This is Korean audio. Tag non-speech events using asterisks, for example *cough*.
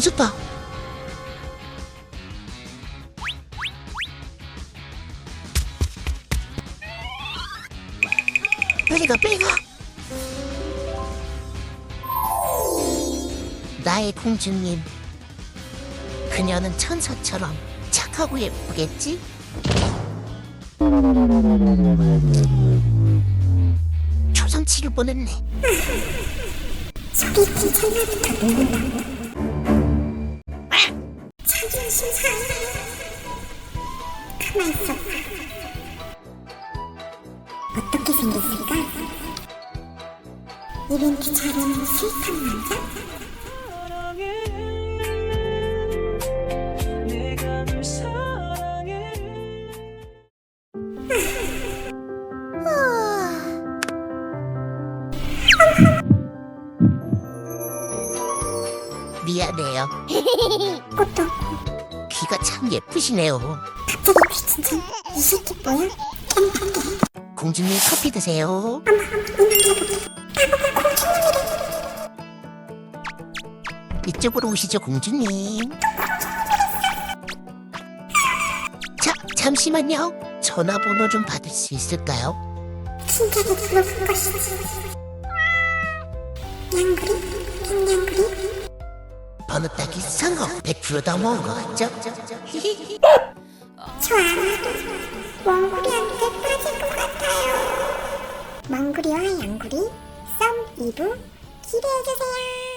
늦었다. 빨리 가, 빨리 가. 나의 공주님. 그녀는 천사처럼 착하고 예쁘겠지? 초상치를 보냈네. 소개팅 녹는다. 자 상해. 가만 있어. 어떻게 생겼을까? 이벤트 자료는 싫단 남자? 미안해요. *laughs* 꽃도 귀가 참 예쁘시네요. 귀친참 이 새끼 뭐야? 공주님 커피 드세요. 이쪽으로 오시죠, 공주님. 자, 잠시만요. 전화번호 좀 받을 수 있을까요? 친절히 들어볼 것이지. 냥구리, 냥냥구리. 번호 따기 성공. 100%다 모은 것 같죠? 저 아마도 멍구리한테 빠질 것 같아요. 멍구리와 양구리 썸 2부 기대해주세요.